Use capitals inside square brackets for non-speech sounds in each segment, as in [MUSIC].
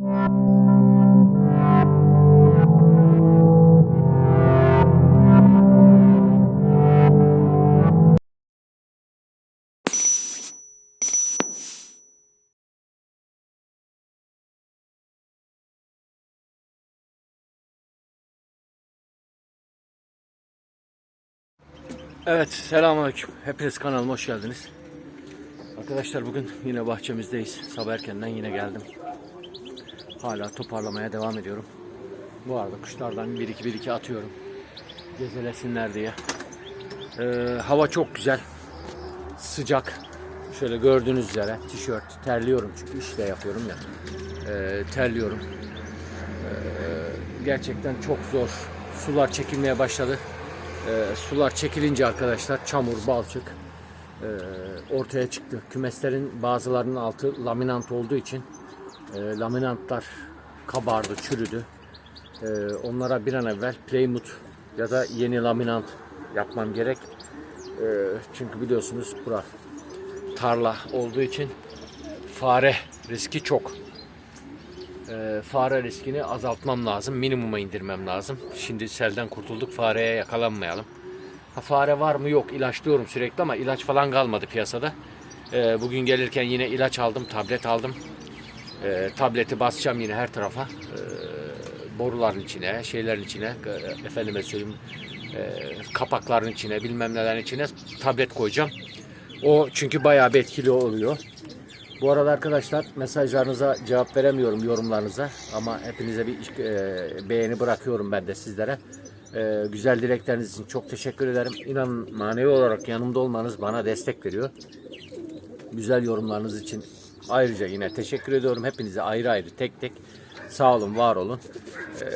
Evet, selamünaleyküm. Hepiniz kanalıma hoş geldiniz. Arkadaşlar bugün yine bahçemizdeyiz. Sabah erkenden yine geldim. Hala toparlamaya devam ediyorum. Bu arada kuşlardan bir iki bir iki atıyorum. Gezelesinler diye. Ee, hava çok güzel. Sıcak. Şöyle gördüğünüz üzere tişört terliyorum çünkü iş yapıyorum ya. Ee, terliyorum. Ee, gerçekten çok zor. Sular çekilmeye başladı. Ee, sular çekilince arkadaşlar çamur, balçık e, ortaya çıktı. Kümeslerin bazılarının altı laminant olduğu için e, laminantlar kabardı, çürüdü. E, onlara bir an evvel Playmut ya da yeni laminant yapmam gerek. E, çünkü biliyorsunuz bura tarla olduğu için fare riski çok. E, fare riskini azaltmam lazım. Minimuma indirmem lazım. Şimdi selden kurtulduk. Fareye yakalanmayalım. Ha, fare var mı? Yok. İlaçlıyorum sürekli ama ilaç falan kalmadı piyasada. E, bugün gelirken yine ilaç aldım. Tablet aldım. E, tableti basacağım yine her tarafa. E, boruların içine, şeylerin içine, e, efendime söyleyeyim e, kapakların içine, bilmem nelerin içine tablet koyacağım. O çünkü bayağı bir etkili oluyor. Bu arada arkadaşlar mesajlarınıza cevap veremiyorum yorumlarınıza ama hepinize bir e, beğeni bırakıyorum ben de sizlere. E, güzel dilekleriniz için çok teşekkür ederim. İnanın manevi olarak yanımda olmanız bana destek veriyor. Güzel yorumlarınız için ayrıca yine teşekkür ediyorum. Hepinize ayrı ayrı tek tek sağ olun, var olun. E,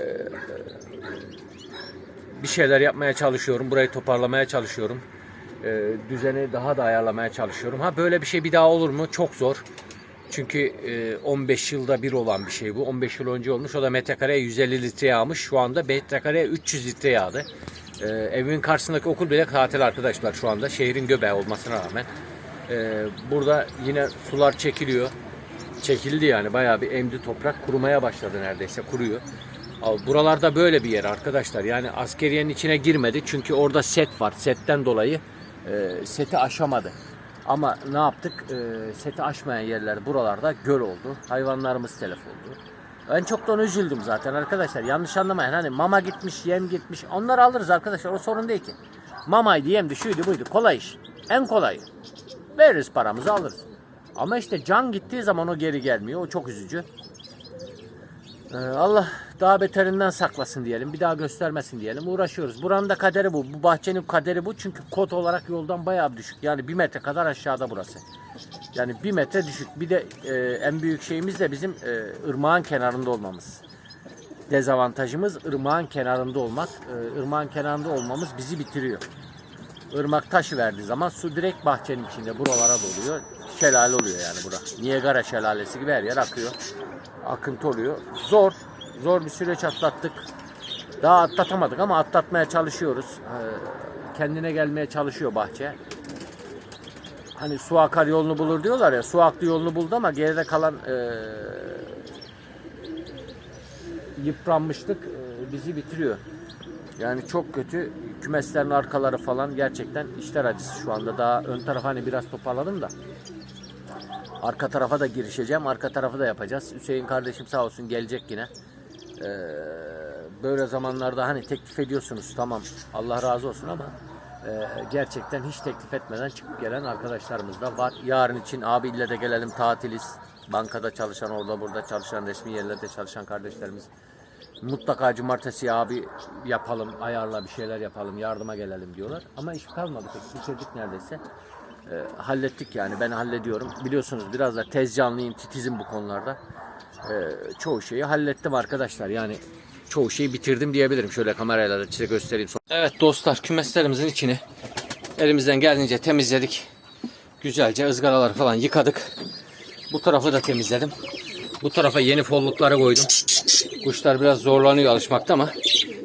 bir şeyler yapmaya çalışıyorum. Burayı toparlamaya çalışıyorum e, düzeni daha da ayarlamaya çalışıyorum. Ha böyle bir şey bir daha olur mu? Çok zor. Çünkü e, 15 yılda bir olan bir şey bu. 15 yıl önce olmuş. O da metrekareye 150 litre yağmış. Şu anda metrekareye 300 litre yağdı. E, evimin karşısındaki okul bile tatil arkadaşlar şu anda. Şehrin göbeği olmasına rağmen. E, burada yine sular çekiliyor. Çekildi yani bayağı bir emdi toprak. Kurumaya başladı neredeyse. Kuruyor. Buralarda böyle bir yer arkadaşlar. Yani askeriyenin içine girmedi. Çünkü orada set var. Setten dolayı e, seti aşamadı. Ama ne yaptık? E, seti aşmayan yerler buralarda göl oldu. Hayvanlarımız telef oldu. Ben çoktan üzüldüm zaten arkadaşlar. Yanlış anlamayın. Hani mama gitmiş, yem gitmiş. Onları alırız arkadaşlar. O sorun değil ki. Mamaydı, yemdi, şuydu, buydu. Kolay iş. En kolay. Veririz paramızı alırız. Ama işte can gittiği zaman o geri gelmiyor. O çok üzücü. Ee, Allah daha beterinden saklasın diyelim. Bir daha göstermesin diyelim. Uğraşıyoruz. Buranın da kaderi bu. Bu bahçenin kaderi bu. Çünkü kot olarak yoldan bayağı düşük. Yani bir metre kadar aşağıda burası. Yani bir metre düşük. Bir de e, en büyük şeyimiz de bizim e, ırmağın kenarında olmamız. Dezavantajımız ırmağın kenarında olmak. E, ırmağın kenarında olmamız bizi bitiriyor. Irmak taşı verdiği zaman su direkt bahçenin içinde buralara doluyor. Şelale oluyor yani bura. Niagara şelalesi gibi her yer akıyor. Akıntı oluyor. Zor. Zor bir süreç atlattık. Daha atlatamadık ama atlatmaya çalışıyoruz. Ee, kendine gelmeye çalışıyor bahçe. Hani su akar yolunu bulur diyorlar ya. Su aktı yolunu buldu ama geride kalan ee, yıpranmışlık ee, bizi bitiriyor. Yani çok kötü. Kümeslerin arkaları falan gerçekten işler acısı şu anda. Daha ön tarafı hani biraz toparladım da. Arka tarafa da girişeceğim. Arka tarafı da yapacağız. Hüseyin kardeşim sağ olsun gelecek yine. Ee, böyle zamanlarda hani teklif ediyorsunuz tamam Allah razı olsun ama e, gerçekten hiç teklif etmeden çıkıp gelen arkadaşlarımız da var. Yarın için abi ille de gelelim tatiliz. Bankada çalışan orada burada çalışan resmi yerlerde çalışan kardeşlerimiz mutlaka cumartesi abi yapalım ayarla bir şeyler yapalım yardıma gelelim diyorlar. Ama iş kalmadı pek bitirdik neredeyse. E, hallettik yani ben hallediyorum. Biliyorsunuz biraz da tez canlıyım titizim bu konularda. E, çoğu şeyi hallettim arkadaşlar yani çoğu şeyi bitirdim diyebilirim. Şöyle kamerayla da size göstereyim. Evet dostlar kümeslerimizin içini elimizden geldiğince temizledik. Güzelce ızgaraları falan yıkadık. Bu tarafı da temizledim. Bu tarafa yeni follukları koydum. Kuşlar biraz zorlanıyor alışmakta ama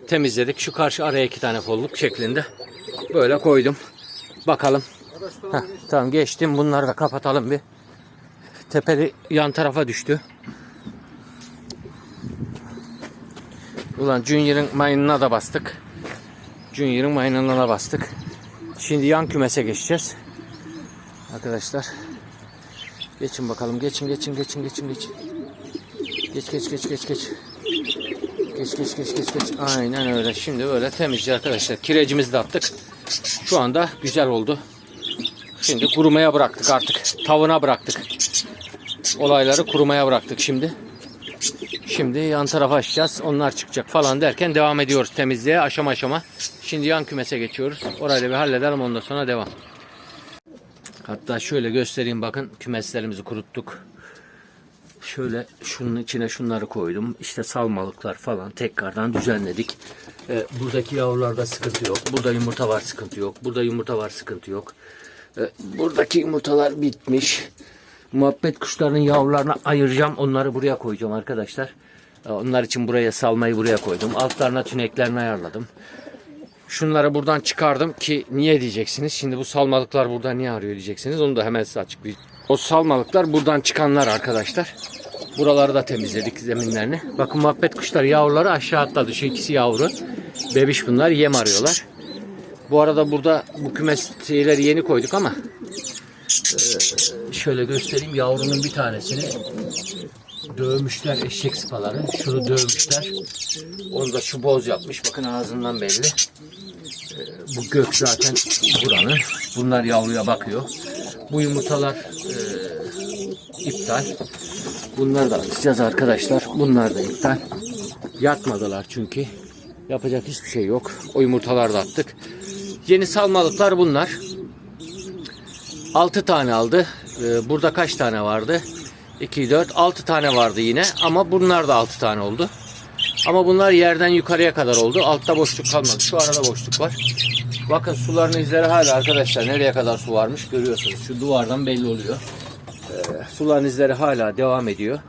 temizledik. Şu karşı araya iki tane folluk şeklinde böyle koydum. Bakalım. Heh, tamam geçtim. Bunları da kapatalım bir. Tepeli yan tarafa düştü. Ulan Junior'ın mayınına da bastık. Junior'ın mayınına da bastık. Şimdi yan kümese geçeceğiz. Arkadaşlar. Geçin bakalım. Geçin geçin geçin geçin geçin. Geç geç geç geç geç. Geç geç geç geç geç. Aynen öyle. Şimdi böyle temizce arkadaşlar. Kirecimizi de attık. Şu anda güzel oldu. Şimdi kurumaya bıraktık artık. Tavına bıraktık. Olayları kurumaya bıraktık şimdi. Şimdi yan tarafa açacağız. Onlar çıkacak falan derken devam ediyoruz temizliğe aşama aşama. Şimdi yan kümese geçiyoruz. Orayı da bir halledelim ondan sonra devam. Hatta şöyle göstereyim bakın kümeslerimizi kuruttuk. Şöyle şunun içine şunları koydum. İşte salmalıklar falan tekrardan düzenledik. Ee, buradaki yavrularda sıkıntı yok. Burada yumurta var sıkıntı yok. Burada yumurta var sıkıntı yok. Ee, buradaki yumurtalar bitmiş. Muhabbet kuşlarının yavrularını ayıracağım. Onları buraya koyacağım arkadaşlar. Ee, Onlar için buraya salmayı buraya koydum. Altlarına tüneklerini ayarladım. Şunları buradan çıkardım ki niye diyeceksiniz. Şimdi bu salmalıklar burada niye arıyor diyeceksiniz. Onu da hemen size açıklayayım. O salmalıklar buradan çıkanlar arkadaşlar. Buraları da temizledik zeminlerini. Bakın muhabbet kuşları yavruları aşağı atladı. Şu ikisi yavru. Bebiş bunlar yem arıyorlar. Bu arada burada bu kümes yeni koyduk ama şöyle göstereyim yavrunun bir tanesini dövmüşler eşek sıpaları. Şunu dövmüşler. Onu da şu boz yapmış. Bakın ağzından belli. Bu gök zaten buranın. Bunlar yavruya bakıyor. Bu yumurtalar iptal. Bunları da atacağız arkadaşlar. Bunlar da iptal. Yatmadılar çünkü. Yapacak hiçbir şey yok. O yumurtaları da attık. Yeni salmalıklar bunlar. 6 tane aldı. Ee, burada kaç tane vardı? 2, 4, 6 tane vardı yine. Ama bunlar da 6 tane oldu. Ama bunlar yerden yukarıya kadar oldu. Altta boşluk kalmadı. Şu arada boşluk var. Bakın suların izleri hala arkadaşlar. Nereye kadar su varmış görüyorsunuz. Şu duvardan belli oluyor. Suların izleri hala devam ediyor.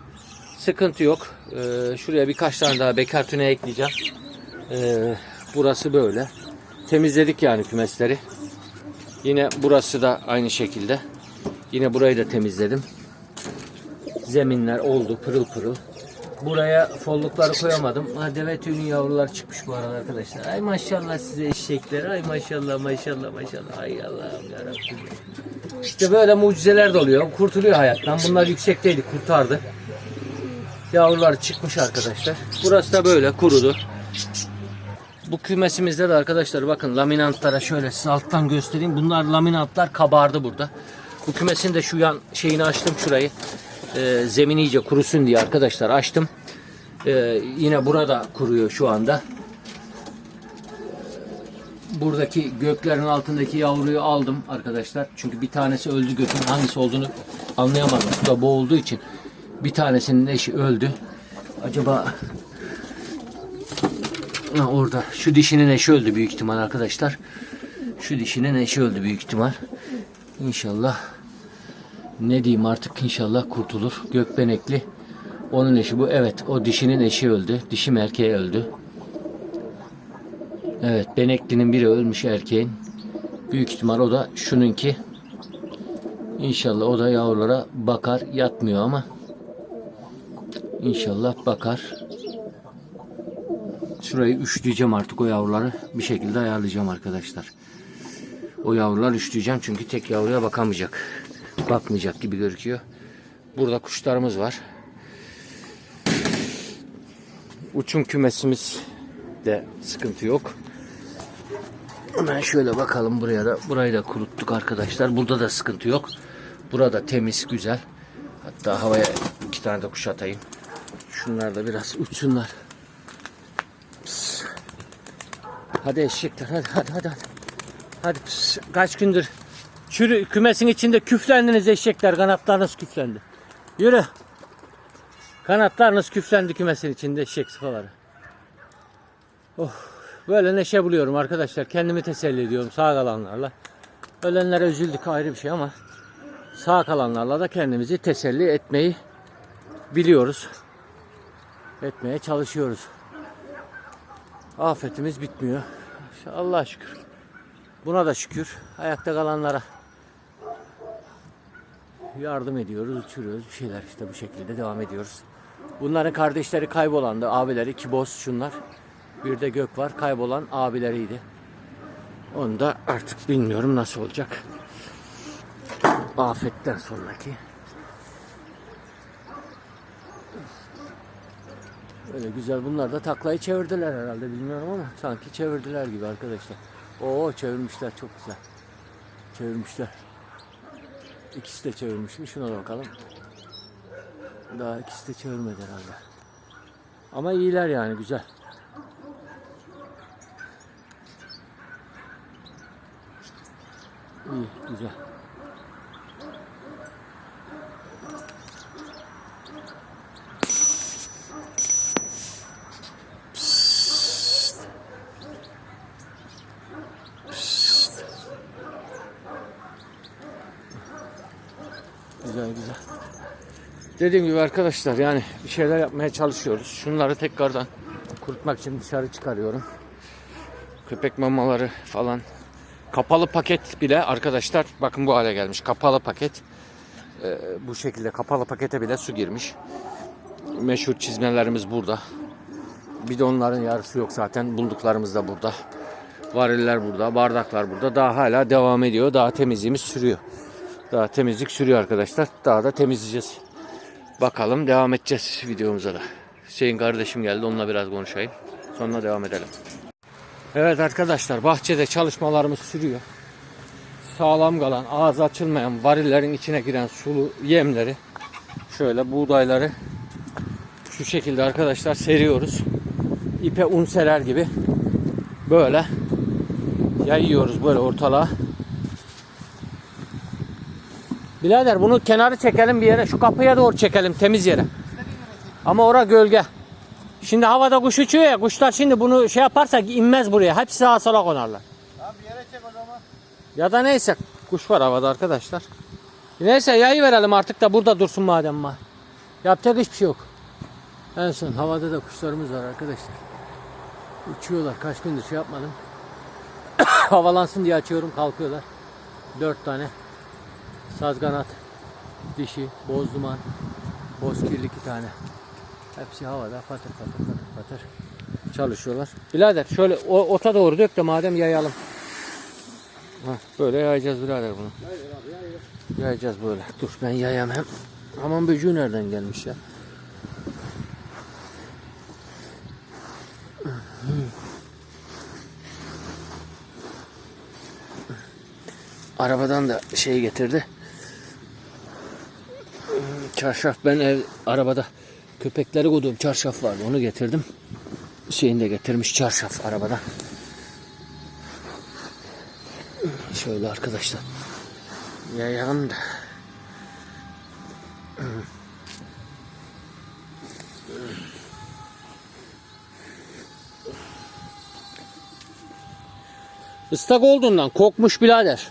Sıkıntı yok. Ee, şuraya birkaç tane daha bekar tüne ekleyeceğim. Ee, burası böyle. Temizledik yani kümesleri. Yine burası da aynı şekilde. Yine burayı da temizledim. Zeminler oldu pırıl pırıl. Buraya follukları koyamadım. Ha, deve tüyünün yavrular çıkmış bu arada arkadaşlar. Ay maşallah size eşekler. Ay maşallah maşallah maşallah. Ay Allah'ım yarabbim. İşte böyle mucizeler de oluyor. Kurtuluyor hayattan. Bunlar yüksekteydi kurtardı. Yavrular çıkmış arkadaşlar. Burası da böyle kurudu. Bu kümesimizde de arkadaşlar bakın laminantlara şöyle size alttan göstereyim. Bunlar laminantlar kabardı burada. Bu kümesin de şu yan şeyini açtım şurayı. Ee, zemin iyice kurusun diye arkadaşlar açtım. Ee, yine burada kuruyor şu anda. Buradaki göklerin altındaki yavruyu aldım arkadaşlar. Çünkü bir tanesi öldü gökün hangisi olduğunu anlayamadım. Suda boğulduğu için bir tanesinin eşi öldü. Acaba Ha, orada. Şu dişinin eşi öldü büyük ihtimal arkadaşlar. Şu dişinin eşi öldü büyük ihtimal. İnşallah ne diyeyim artık inşallah kurtulur. Gökbenekli. Onun eşi bu. Evet o dişinin eşi öldü. Dişim erkeği öldü. Evet beneklinin biri ölmüş erkeğin. Büyük ihtimal o da şununki. İnşallah o da yavrulara bakar. Yatmıyor ama. İnşallah bakar. Şurayı üçleyeceğim artık o yavruları bir şekilde ayarlayacağım arkadaşlar. O yavrular üçleyeceğim çünkü tek yavruya bakamayacak. Bakmayacak gibi gözüküyor. Burada kuşlarımız var. Uçum kümesimiz de sıkıntı yok. Hemen şöyle bakalım buraya da. Burayı da kuruttuk arkadaşlar. Burada da sıkıntı yok. Burada temiz, güzel. Hatta havaya iki tane de kuş atayım. Şunlar da biraz uçsunlar. Hadi eşekler hadi hadi hadi. Hadi, hadi pıs, kaç gündür çürü kümesin içinde küflendiniz eşekler kanatlarınız küflendi. Yürü. Kanatlarınız küflendi kümesin içinde eşek sıfaları. Oh, böyle neşe buluyorum arkadaşlar. Kendimi teselli ediyorum sağ kalanlarla. Ölenlere üzüldük ayrı bir şey ama sağ kalanlarla da kendimizi teselli etmeyi biliyoruz. Etmeye çalışıyoruz. Afetimiz bitmiyor. Allah'a şükür. Buna da şükür. Ayakta kalanlara yardım ediyoruz, uçuruyoruz. Bir şeyler işte bu şekilde devam ediyoruz. Bunların kardeşleri kaybolandı. Abileri iki boz şunlar. Bir de gök var. Kaybolan abileriydi. Onu da artık bilmiyorum nasıl olacak. Afetten sonraki. Öyle güzel bunlar da taklayı çevirdiler herhalde bilmiyorum ama sanki çevirdiler gibi arkadaşlar. Oo çevirmişler çok güzel. Çevirmişler. İkisi de çevirmiş mi? Şuna bakalım. Daha ikisi de çevirmedi herhalde. Ama iyiler yani güzel. İyi, güzel. Güzel güzel. Dediğim gibi arkadaşlar yani bir şeyler yapmaya çalışıyoruz. Şunları tekrardan kurutmak için dışarı çıkarıyorum. Köpek mamaları falan. Kapalı paket bile arkadaşlar bakın bu hale gelmiş. Kapalı paket. Ee, bu şekilde kapalı pakete bile su girmiş. Meşhur çizmelerimiz burada. Bidonların yarısı yok zaten. Bulduklarımız da burada. Variller burada, bardaklar burada. Daha hala devam ediyor. Daha temizliğimiz sürüyor. Daha temizlik sürüyor arkadaşlar. Daha da temizleyeceğiz. Bakalım devam edeceğiz videomuza da. Hüseyin kardeşim geldi. Onunla biraz konuşayım. Sonra devam edelim. Evet arkadaşlar bahçede çalışmalarımız sürüyor. Sağlam kalan, ağzı açılmayan varillerin içine giren sulu yemleri şöyle buğdayları şu şekilde arkadaşlar seriyoruz. İpe un serer gibi böyle yayıyoruz böyle ortalığa. Birader bunu kenarı çekelim bir yere. Şu kapıya doğru çekelim temiz yere. Ama ora gölge. Şimdi havada kuş uçuyor ya. Kuşlar şimdi bunu şey yaparsak inmez buraya. Hepsi sağa sola konarlar. Bir yere çek o zaman. Ya da neyse. Kuş var havada arkadaşlar. Neyse yayı verelim artık da burada dursun madem var. Yapacak hiçbir şey yok. En son havada da kuşlarımız var arkadaşlar. Uçuyorlar. Kaç gündür şey yapmadım. [COUGHS] Havalansın diye açıyorum kalkıyorlar. Dört tane. Sazganat, dişi, boz duman, boz kirli iki tane. Hepsi havada patır patır patır patır çalışıyorlar. Birader şöyle o, ota doğru dök de madem yayalım. Hah, böyle yayacağız birader bunu. Yayacağız böyle. Dur ben yayam hem. Aman böceği nereden gelmiş ya? Arabadan da şey getirdi. Çarşaf ben ev arabada köpekleri koyduğum çarşaf vardı onu getirdim. Hüseyin de getirmiş çarşaf arabada. Şöyle arkadaşlar. Yayalım da. Istak olduğundan kokmuş birader.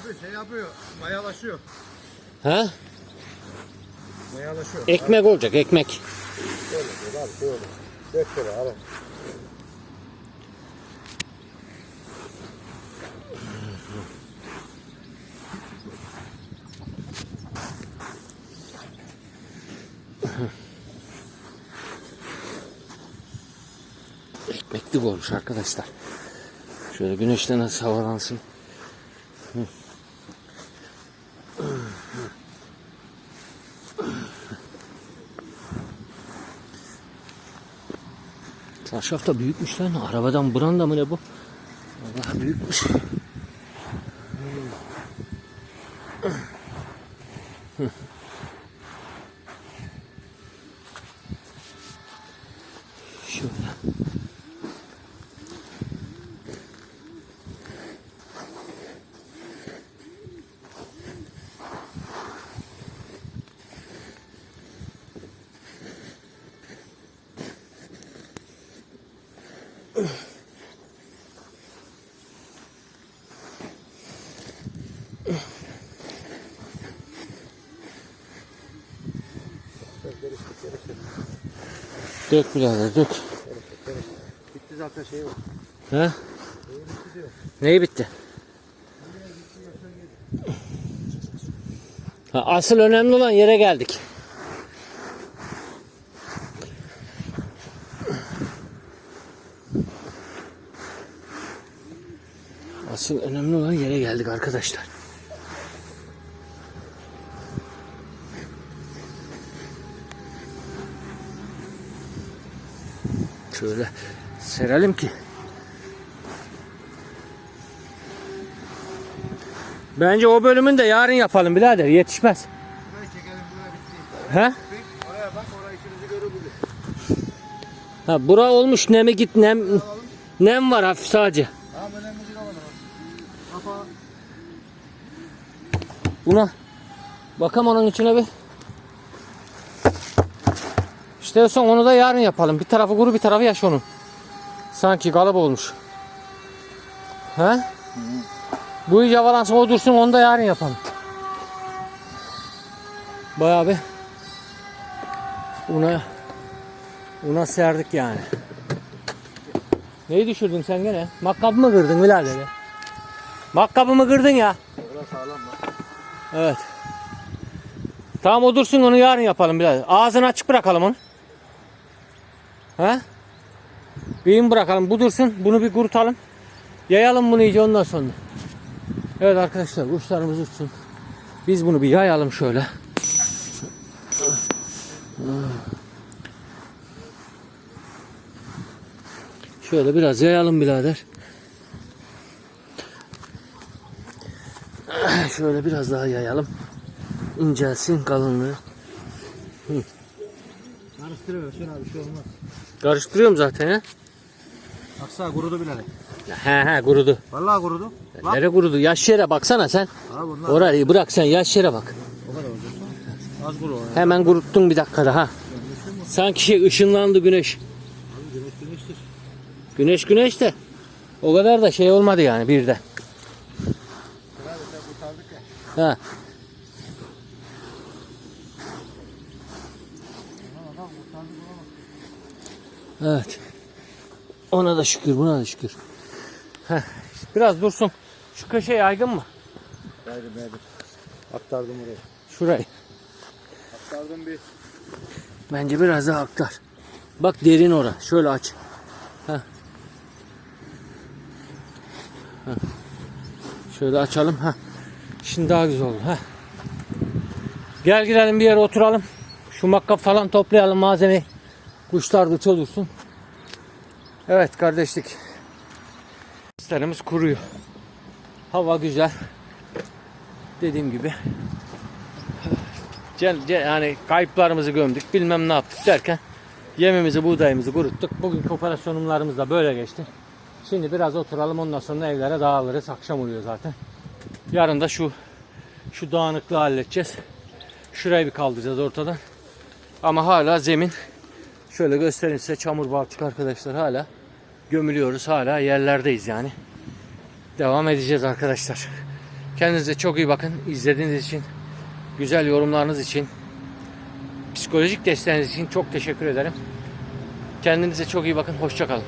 Abi şey yapıyor. Mayalaşıyor. Ha? Ekmek olacak ekmek. Ekmeklik olmuş arkadaşlar. Şöyle güneşten nasıl havalansın. Çarşaf da büyükmüş lan. Arabadan branda mı ne bu? Allah büyükmüş. Dök birader dök. Bitti zaten şey var. He? Neyi bitti? Ha, asıl önemli olan yere geldik. Asıl önemli olan yere geldik arkadaşlar. Şöyle serelim ki. Bence o bölümün de yarın yapalım birader yetişmez. Burayı çekelim buraya bitti. He? Oraya bak oraya işimizi görür bugün. Ha bura olmuş nemi git nem nem var hafif sadece. Tamam önemli değil o kadar. Kafa. Buna bakalım onun içine bir. İşte son onu da yarın yapalım. Bir tarafı kuru bir tarafı yaş onun. Sanki kalıp olmuş. He? Bu iyice havalansın o dursun onu da yarın yapalım. Bayağı bir una una serdik yani. Neyi düşürdün sen gene? Makkabı mı kırdın birader ya? Makkabı mı kırdın ya? Orası sağlam. Evet. Tamam o dursun onu yarın yapalım biraz. Ağzını açık bırakalım onu. He? Bir bırakalım. Bu dursun. Bunu bir kurutalım. Yayalım bunu iyice ondan sonra. Evet arkadaşlar kuşlarımız uçsun. Biz bunu bir yayalım şöyle. Şöyle biraz yayalım birader. Şöyle biraz daha yayalım. İncelsin kalınlığı. Karıştırıyor şuna bir şey olmaz. Karıştırıyorum zaten ya. Baksana kurudu bilerek. He he kurudu. Vallahi kurudu. Bak. Nere kurudu? Yaş yere baksana sen. Ha bunlar. Orayı bırak sen yaş yere bak. O kadar olacak. Az kuru o ya. Hemen kuruttun bir dakikada ha. Sanki şey ışınlandı güneş. Abi güneş güneştir. Güneş güneş de. O kadar da şey olmadı yani birde. Olamaz. Evet. Ona da şükür buna da şükür. Heh. Biraz dursun. Şu köşe yaygın mı? Verdim verdim. Aktardım oraya. Şurayı. Aktardım bir. Bence biraz daha aktar. Bak derin ora. Şöyle aç. Heh. Heh. Şöyle açalım. Heh. Şimdi daha güzel oldu. Heh. Gel gidelim bir yere oturalım. Şu makkap falan toplayalım malzemeyi. Kuşlar da dursun. Evet kardeşlik. Kuşlarımız kuruyor. Hava güzel. Dediğim gibi yani kayıplarımızı gömdük bilmem ne yaptık derken yemimizi buğdayımızı kuruttuk. Bugünkü operasyonlarımız da böyle geçti. Şimdi biraz oturalım ondan sonra evlere dağılırız. Akşam oluyor zaten. Yarın da şu şu dağınıklığı halledeceğiz. Şurayı bir kaldıracağız ortadan. Ama hala zemin şöyle göstereyim size çamur balçık arkadaşlar hala gömülüyoruz. Hala yerlerdeyiz yani. Devam edeceğiz arkadaşlar. Kendinize çok iyi bakın. İzlediğiniz için güzel yorumlarınız için, psikolojik desteğiniz için çok teşekkür ederim. Kendinize çok iyi bakın. Hoşçakalın.